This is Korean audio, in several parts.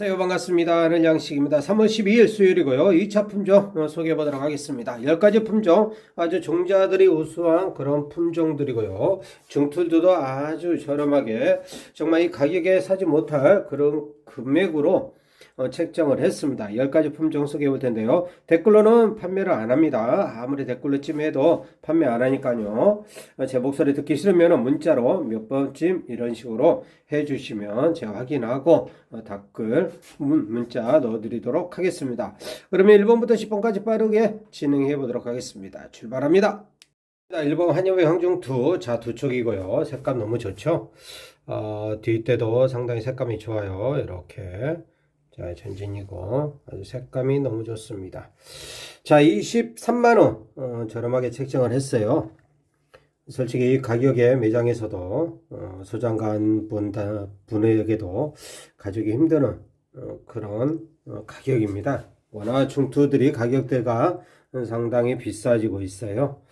안녕하세요 반갑습니다. 하는 양식입니다. 3월 12일 수요일이고요. 2차 품종 어, 소개해 보도록 하겠습니다. 10가지 품종 아주 종자들이 우수한 그런 품종들이고요. 중투들도 아주 저렴하게 정말 이 가격에 사지 못할 그런 금액으로 어, 책정을 했습니다 10가지 품종 소개해 볼 텐데요 댓글로는 판매를 안 합니다 아무리 댓글로 찜해도 판매 안 하니까요 어, 제 목소리 듣기 싫으면 문자로 몇 번쯤 이런 식으로 해 주시면 제가 확인하고 어, 댓글 문, 문자 넣어 드리도록 하겠습니다. 그러면 1번부터 10번까지 빠르게 진행해 보도록 하겠습니다. 출발합니다. 1번 한여의 황중투 자 두 촉이고요. 색감 너무 좋죠. 어, 뒷대도 상당히 색감이 좋아요. 이렇게 자 전진이고 아주 색감이 너무 좋습니다. 자 23만 원 어, 저렴하게 책정을 했어요. 솔직히 이 가격에 매장에서도 어, 소장관 분 분에게도 가지기 힘드는 어, 그런 어, 가격입니다. 워낙 중투들이 가격대가 상당히 비싸지고 있어요.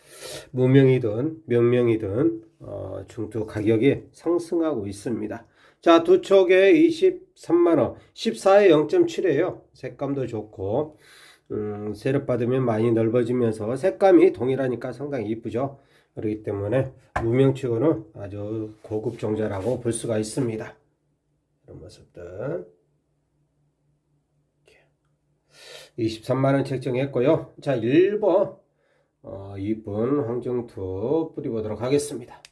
무명이든 명명이든 어, 중투 가격이 상승하고 있습니다. 자, 두 촉에 23만원, 14에 0.7이에요. 색감도 좋고, 음, 세력 받으면 많이 넓어지면서 색감이 동일하니까 상당히 이쁘죠. 그렇기 때문에 무명치고는 아주 고급 종자라고 볼 수가 있습니다. 이런 모습들. 23만원 책정했고요. 자, 1번. 어, 2분 황정투 뿌리 보도록 하겠습니다.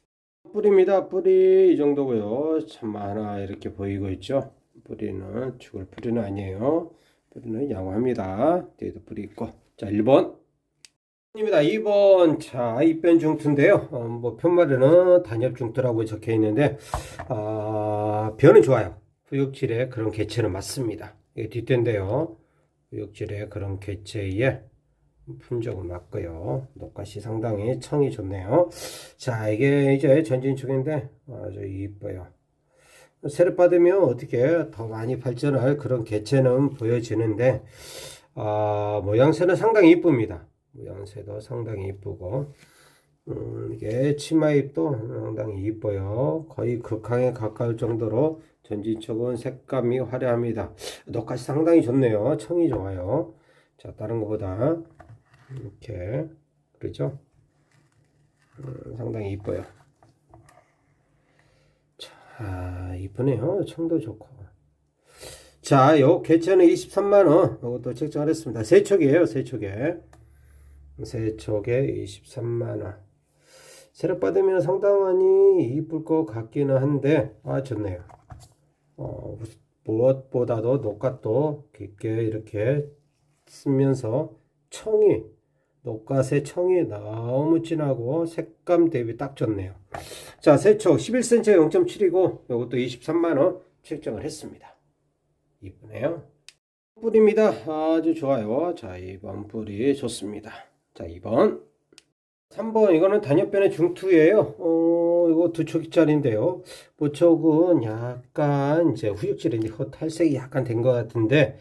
뿌리입니다. 뿌리 이 정도고요. 참 하나 이렇게 보이고 있죠. 뿌리는 죽을 뿌리는 아니에요. 뿌리는 양호합니다. 뒤에도 뿌리 있고. 자, 1번. 입니다. 2번 자 입변 중투인데요. 어, 뭐 편말에는 단엽 중투라고 적혀 있는데 아, 변은 좋아요. 후육질의 그런 개체는 맞습니다. 이게 뒷대인데요. 후육질의 그런 개체에 품종은 맞고요. 녹갓이 상당히 청이 좋네요. 자 이게 이제 전진축인데 아주 이뻐요. 세를 받으면 어떻게 더 많이 발전할 그런 개체는 보여지는데 아, 모양새는 상당히 이쁩니다. 모양새도 상당히 이쁘고 음, 이게 치마입도 상당히 이뻐요. 거의 극항에 가까울 정도로 전진촉은 색감이 화려합니다. 녹까지 상당히 좋네요. 청이 좋아요. 자 다른 것보다 이렇게 그렇죠? 음, 상당히 이뻐요. 자 이쁘네요. 청도 좋고 자, 요 개체는 23만원. 이것도 책정을 했습니다. 세 촉이에요, 세 촉에. 세 촉에 23만원. 세력 받으면 상당히 이쁠 것 같기는 한데, 아, 좋네요. 어, 무엇보다도 녹갓도 깊게 이렇게 쓰면서 청이, 녹갓의 청이 너무 진하고 색감 대비 딱 좋네요. 자, 세촉 11cm에 0.7이고, 이것도 23만원 책정을 했습니다. 이쁘네요. 뿌리입니다. 아주 좋아요. 자, 2번 뿌리 좋습니다. 자, 2번. 3번 이거는 단엽변의 중투예요. 어, 이거 두 촉짜리인데요. 보촉은 약간 이제 후육질이 탈색이 약간 된 것 같은데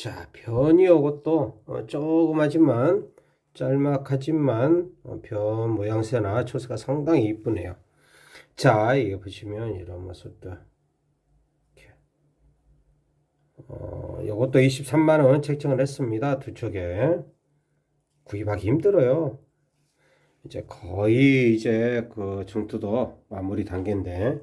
자, 변이 이것도 어, 조그마지만 짤막하지만 어, 변 모양새나 초세가 상당히 이쁘네요. 자, 이거 보시면 이런 모습들. 어, 이것도 23만 원 책정을 했습니다. 두 촉에. 구입하기 힘들어요. 이제 거의 이제 그 중투도 마무리 단계인데,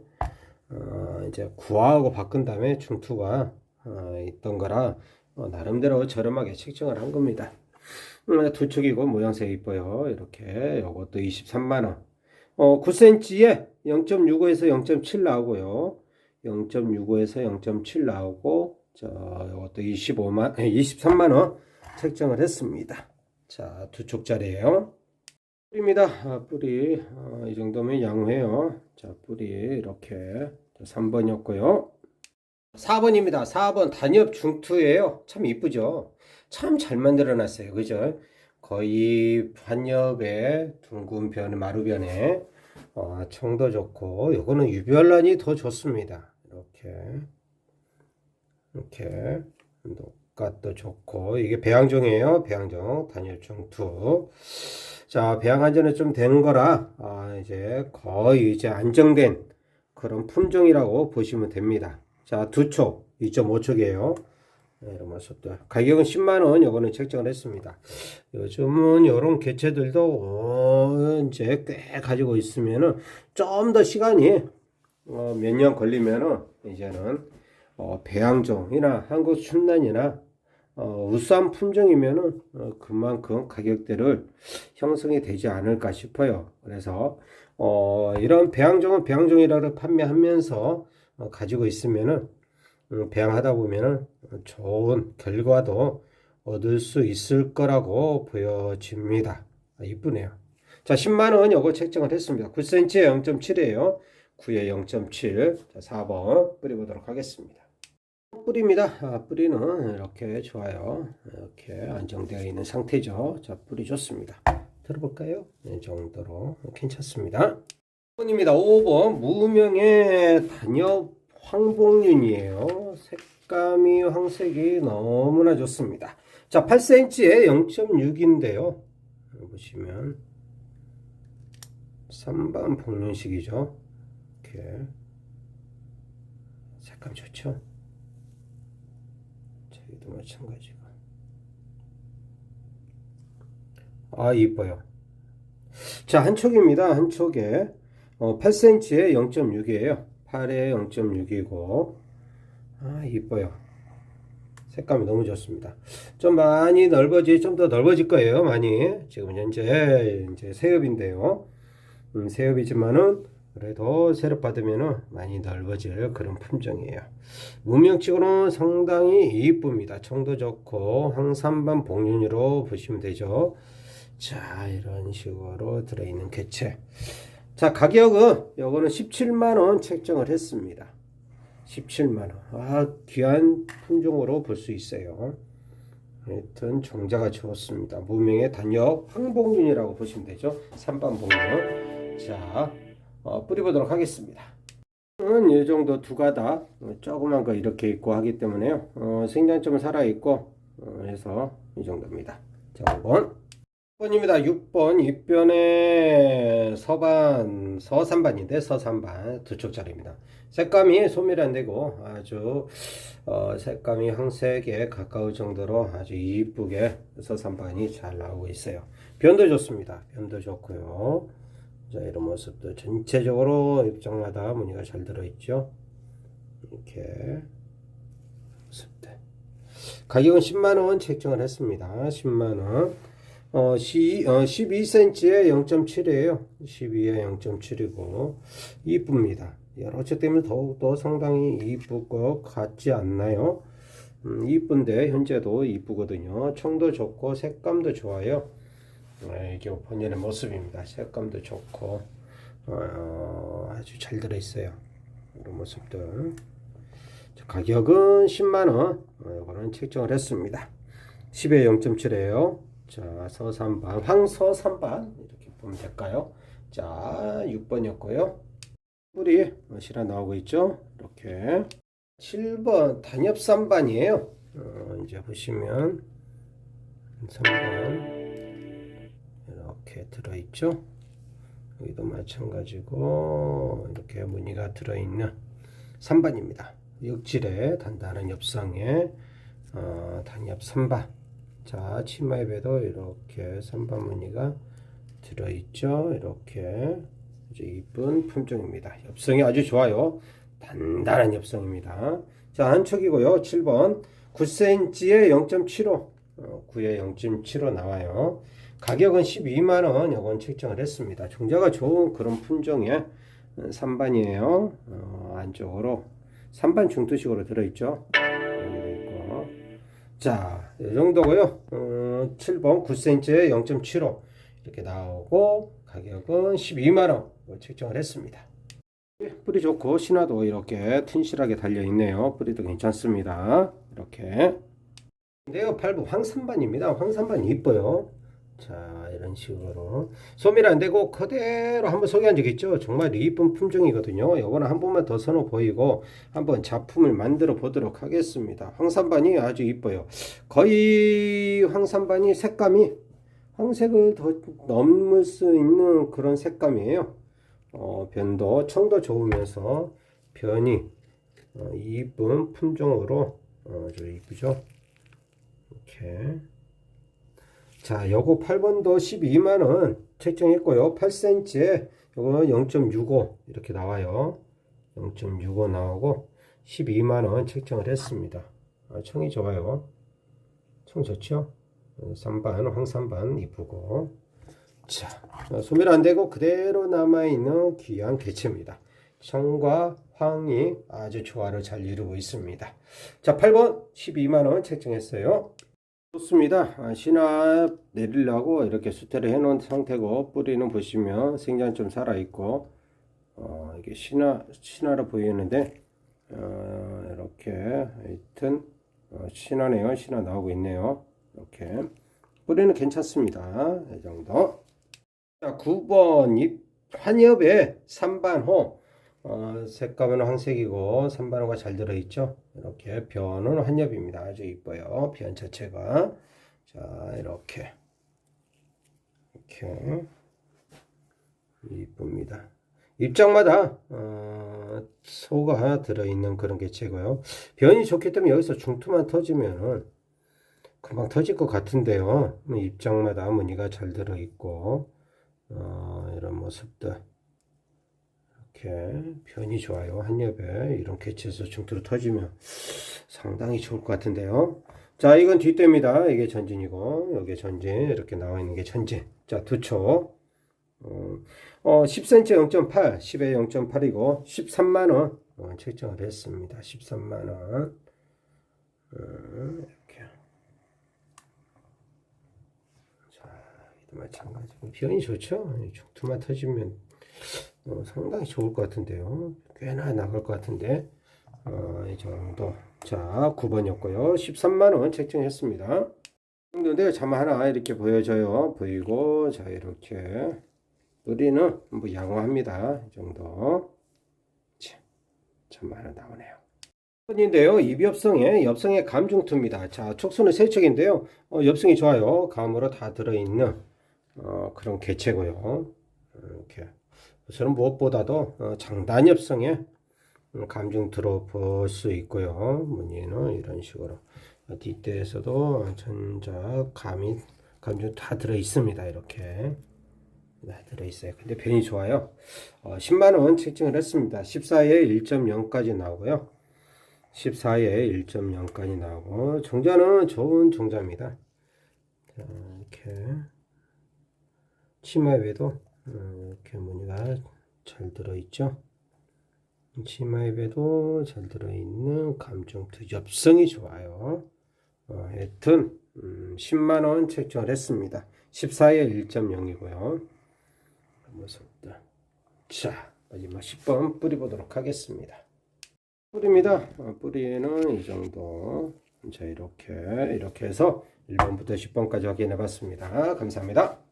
어, 이제 구하고 바꾼 다음에 중투가 어, 있던 거라 어, 나름대로 저렴하게 책정을 한 겁니다. 음, 두 촉이고 모양새 이뻐요. 이렇게 이것도 23만원. 어, 9cm에 0.65에서 0.7 나오고요. 0.65에서 0.7 나오고 자, 이것도 25만, 23만 원 책정을 했습니다. 자, 두 촉짜리예요. 뿌리입니다. 아, 뿌리 아, 이 정도면 양호해요. 자, 뿌리 이렇게 3번이었고요. 4번입니다. 4번 단엽 중투예요. 참 이쁘죠. 참 잘 만들어 놨어요. 그죠? 거의 반엽에 둥근 변, 마루변에 어, 청도 좋고 요거는 유별난이 더 좋습니다. 이렇게 이렇게 녹갓도 좋고 이게 배양종이에요. 배양종 단열종 두. 자 배양 한전에 좀된 거라 아, 이제 거의 이제 안정된 그런 품종이라고 보시면 됩니다. 자 두촉 2.5촉이에요. 네, 이런 모습들. 가격은 10만원, 요거는 책정을 했습니다. 요즘은 요런 개체들도, 어, 이제 꽤 가지고 있으면은, 좀 더 시간이, 어, 몇 년 걸리면은, 이제는, 어, 배양종이나 한국 춘난이나, 어, 우수한 품종이면은, 어, 그만큼 가격대를 형성이 되지 않을까 싶어요. 그래서, 어, 이런 배양종은 배양종이라고 판매하면서, 어, 가지고 있으면은, 음, 배양하다 보면은 좋은 결과도 얻을 수 있을 거라고 보여집니다. 아, 이쁘네요. 자, 10만원 요거 책정을 했습니다. 9cm에 0.7이에요. 9에 0.7. 자, 4번 뿌려보도록 하겠습니다. 뿌리입니다. 아, 뿌리는 이렇게 좋아요. 이렇게 안정되어 있는 상태죠. 자, 뿌리 좋습니다. 들어볼까요? 이 정도로 괜찮습니다. 5번입니다. 5번 무명의 단엽 황복륜이에요. 색감이 황색이 너무나 좋습니다. 자, 8cm에 0.6인데요. 보시면 3번 복륜식이죠. 이렇게 색감 좋죠. 저기도 마찬가지고. 아, 이뻐요. 자, 한 촉입니다. 한 촉에 어, 8cm에 0.6이에요. 8에 0.6이고. 아 이뻐요. 색감이 너무 좋습니다. 좀 많이 넓어지 좀 더 넓어질 거예요 많이. 지금 현재 이제 새엽인데요. 음, 새엽이지만은 그래도 새롭 받으면은 많이 넓어질 그런 품종이에요. 무명치고는 상당히 이쁩니다. 청도 좋고 황산반 복륜으로 보시면 되죠. 자 이런 식으로 들어있는 개체 자, 가격은 요거는 17만원 책정을 했습니다. 17만원. 아, 귀한 품종으로 볼 수 있어요. 하여튼 종자가 좋습니다. 무명의 단역 황복륜이라고 보시면 되죠. 3번 복륜. 자, 어, 뿌려보도록 하겠습니다. 이 정도 두 가닥 어, 조그만 거 이렇게 있고 하기 때문에요. 어, 생장점은 살아 있고 어, 해서 이 정도입니다. 자, 5번. 6번입니다. 6번 입변의 서반 서산반인데 서산반 두 쪽짜리입니다. 색감이 소멸 안 되고 아주 어, 색감이 황색에 가까울 정도로 아주 이쁘게 서산반이 잘 나오고 있어요. 변도 좋습니다. 변도 좋고요. 자 이런 모습도 전체적으로 입장마다 무늬가 잘 들어있죠. 이렇게 모습들. 가격은 10만원 책정을 했습니다. 10만원. 어, 시, 어, 12cm에 0.7이에요. 12에 0.7이고, 이쁩니다. 여러 차 때문에 더욱더 상당히 이쁠 것 같지 않나요? 음, 이쁜데, 현재도 이쁘거든요. 청도 좋고, 색감도 좋아요. 네, 이게 본연의 모습입니다. 색감도 좋고, 어, 아주 잘 들어있어요. 이런 모습들. 자, 가격은 10만원. 어, 이거는 책정을 했습니다. 10에 0.7이에요. 자, 서산반, 황서산반 이렇게 보면 될까요? 자, 6번이었고요. 뿌리 실어 나오고 있죠? 이렇게 7번 단엽산반이에요. 어, 이제 보시면 3번 이렇게 들어있죠? 여기도 마찬가지고 이렇게 무늬가 들어있는 3반입니다. 육질의 단단한 엽상에 어, 단엽 3반 자, 치마에 배도 이렇게 선반 무늬가 들어있죠. 이렇게 아주 이쁜 품종입니다. 엽성이 아주 좋아요. 단단한 엽성입니다. 자, 한 척이고요. 7번 9cm에 0.75 어, 9에 0.75 나와요. 가격은 12만원 요건 책정을 했습니다. 종자가 좋은 그런 품종의 3반이에요. 어, 안쪽으로 3반 중투식으로 들어있죠. 자, 이 정도고요. 어, 7번 9cm에 0.75 이렇게 나오고 가격은 12만원 책정을 했습니다. 뿌리 좋고 신화도 이렇게 튼실하게 달려 있네요. 뿌리도 괜찮습니다. 이렇게. 네오 8부 황산반입니다. 황산반 이뻐요. 자 이런 식으로. 소멸 안 되고 그대로 한번 소개한 적 있죠? 정말 이쁜 품종이거든요. 요거는 한 번만 더 선호 보이고 한번 작품을 만들어 보도록 하겠습니다. 황산반이 아주 이뻐요. 거의 황산반이 색감이 황색을 더 넘을 수 있는 그런 색감이에요. 어, 변도 청도 좋으면서 변이 어, 이쁜 품종으로 어, 아주 이쁘죠. 이렇게 자, 요거 8번도 12만원 책정했고요. 8cm에 요거 0.65 이렇게 나와요. 0.65 나오고 12만원 책정을 했습니다. 아, 청이 좋아요. 청 좋죠? 어, 삼반, 황삼반 이쁘고. 자, 어, 소멸 안 되고 그대로 남아있는 귀한 개체입니다. 청과 황이 아주 조화를 잘 이루고 있습니다. 자, 8번 12만원 책정했어요. 좋습니다. 아, 신화 내리려고 이렇게 수태를 해놓은 상태고 뿌리는 보시면 생장 좀 살아있고 어, 이게 신화 신화로 보이는데 어, 이렇게 하여튼 어, 신화네요. 신화 나오고 있네요. 이렇게 뿌리는 괜찮습니다. 이 정도. 자, 9번 잎 환엽에 3반호 어, 색감은 황색이고 3반호가 잘 들어있죠. 이렇게 변은 한엽입니다. 아주 이뻐요. 변 자체가 자 이렇게 이렇게 이쁩니다. 입장마다 어, 소가 들어있는 그런 개체고요. 변이 좋기 때문에 여기서 중투만 터지면은 금방 터질 것 같은데요. 입장마다 무늬가 잘 들어있고 어, 이런 모습들 이렇게 변이 좋아요. 한엽에 이런 개체에서 중투로 터지면 상당히 좋을 것 같은데요. 자, 이건 뒷대입니다. 이게 전진이고, 여기 전진, 이렇게 나와 있는 게 전진. 자, 두 초. 어, 어 10cm 0.8, 10에 0.8이고, 13만원 어, 책정을 했습니다. 13만원. 어, 이렇게. 자, 이도 마찬가지고, 변이 좋죠? 중투만 터지면 어, 상당히 좋을 것 같은데요. 꽤나 나갈 것 같은데, 어, 이 정도. 자, 9번이었고요. 13만원 책정했습니다. 정도인데, 참 하나 이렇게 보여져요. 보이고, 자, 이렇게. 우리는 뭐 양호합니다. 이 정도. 자, 천만원 나오네요. 인데요. 입엽성의 엽성의 감중투입니다. 자, 촉수는 세 척인데요. 어, 엽성이 좋아요. 감으로 다 들어있는 어, 그런 개체고요. 이렇게. 저는 무엇보다도 어, 장단엽성에 감중 들어볼 수 있고요. 무늬는 이런 식으로 뒷대에서도 전자 감이 감중 다 들어 있습니다. 이렇게 네, 들어 있어요. 근데 변이 좋아요. 어, 10만 원 책정을 했습니다. 14에 1.0까지 나오고요. 14에 1.0까지 나오고 종자는 좋은 종자입니다. 자, 이렇게 치마 외에도 어, 이렇게 무늬가 잘 들어있죠. 치마입에도 잘 들어있는 감정투 엽성이 좋아요. 어, 하여튼 음, 10만원 책정을 했습니다. 14에 1.0이고요. 모습들. 자 마지막 10번 뿌리 보도록 하겠습니다. 뿌리입니다. 어, 뿌리는 이 정도. 자 이렇게 이렇게 해서 1번부터 10번까지 확인해 봤습니다. 감사합니다.